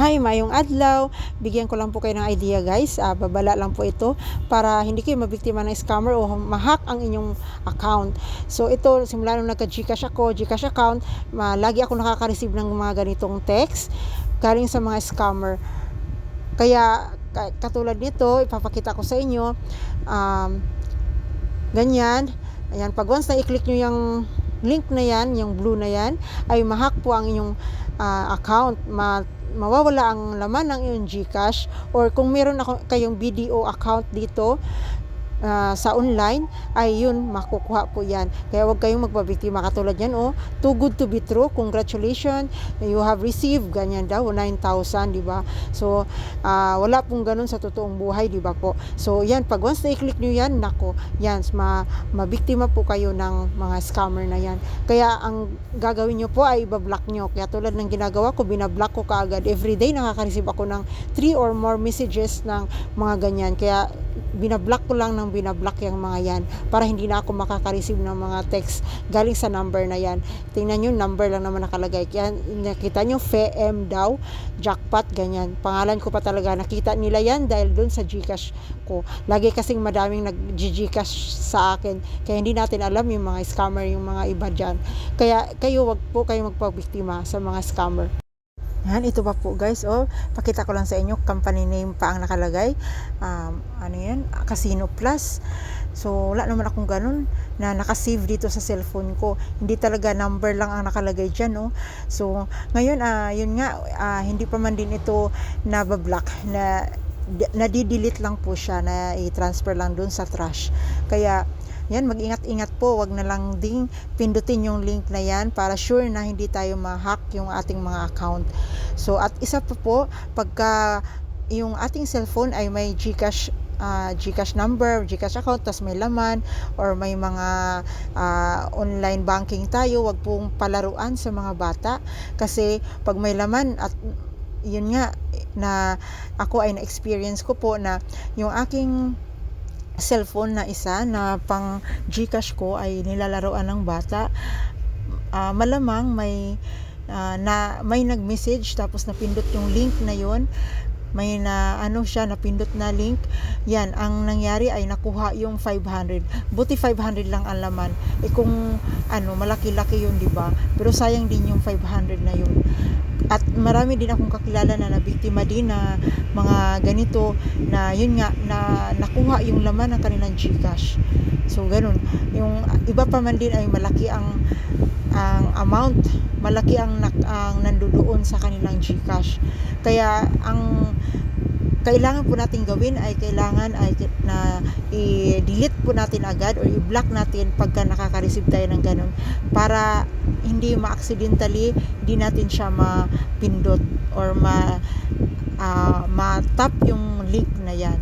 Hi, mayong adlaw. Bigyan ko lang po kayo ng idea guys. Ah, babala lang po ito para hindi kayo mabiktima ng scammer o mahack ang inyong account. So ito, simula nung nagka-Gcash ako, Gcash account, ma, lagi ako nakaka-receive ng mga ganitong text galing sa mga scammer. Kaya ka- katulad nito, ipapakita ko sa inyo. Um, ganyan. Ayan, pag once na i-click nyo yung link na yan, yung blue na yan, ay mahack po ang inyong ah, account. Ma mawawala ang laman ng iyong GCash or kung meron ako kayong BDO account dito ah, sa online ay yun makukuha po yan. Kaya huwag kayong magpabiktima katulad yan oh. Too good to be true. Congratulations. You have received ganyan daw 9,000 di ba? So ah, wala pong ganun sa totoong buhay di ba po? So yan pag once na i-click nyo yan nako yan ma mabiktima po kayo ng mga scammer na yan. Kaya ang gagawin nyo po ay ibablock nyo. Kaya tulad ng ginagawa ko binablock ko kaagad. Everyday nakaka-receive ako ng 3 or more messages ng mga ganyan. Kaya binablock ko lang ng binablock yung mga yan para hindi na ako makaka-receive ng mga text galing sa number na yan. Tingnan nyo number lang naman nakalagay. Kaya nakita nyo FEM daw jackpot ganyan. Pangalan ko pa talaga nakita nila yan dahil dun sa Gcash ko. Lagi kasing madaming nag Gcash sa akin. Kaya hindi natin alam yung mga scammer yung mga iba dyan. Kaya kayo wag po kayo magpabiktima sa mga scammer yan, ito pa po guys. Oh, pakita ko lang sa inyo, company name pa ang nakalagay. Um, ano yan? Casino Plus. So, wala naman akong ganun na nakasave dito sa cellphone ko. Hindi talaga number lang ang nakalagay dyan. Oh. So, ngayon, ah, yun nga, ah, hindi pa man din ito nabablock na nadidelete lang po siya na i-transfer lang dun sa trash. Kaya, yan, mag-ingat-ingat po. Wag na lang ding pindutin yung link na yan para sure na hindi tayo ma-hack yung ating mga account. So, at isa pa po, pagka yung ating cellphone ay may GCash uh, GCash number, GCash account, tas may laman or may mga uh, online banking tayo, wag pong palaruan sa mga bata kasi pag may laman at yun nga na ako ay na-experience ko po na yung aking cellphone na isa na pang Gcash ko ay nilalaroan ng bata. Uh, malamang may uh, na may nag-message tapos napindot yung link na yon may na ano siya napindot na link. Yan ang nangyari ay nakuha yung 500 buti 500 lang ang laman. Eh kung ano malaki-laki yun di ba? Pero sayang din yung 500 na yun. At marami din akong kakilala na nabiktima din na mga ganito na yun nga na nakuha yung laman ng kanilang Gcash. So ganun. Yung iba pa man din ay malaki ang ang amount, malaki ang, ang nandoon sa kanilang Gcash. Kaya ang kailangan po natin gawin ay kailangan ay na i-delete po natin agad or i-block natin pagka nakaka-receive tayo ng ganun para hindi ma-accidentally hindi natin siya mapindot or ma uh, ma-tap yung link na yan